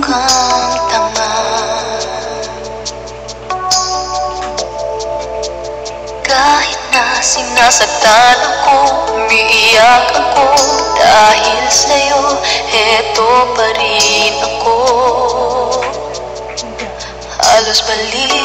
kang tanga Kahit na sinasaktan ako Umiiyak ako. Dahil sa'yo Heto pa rin ako. Halos balik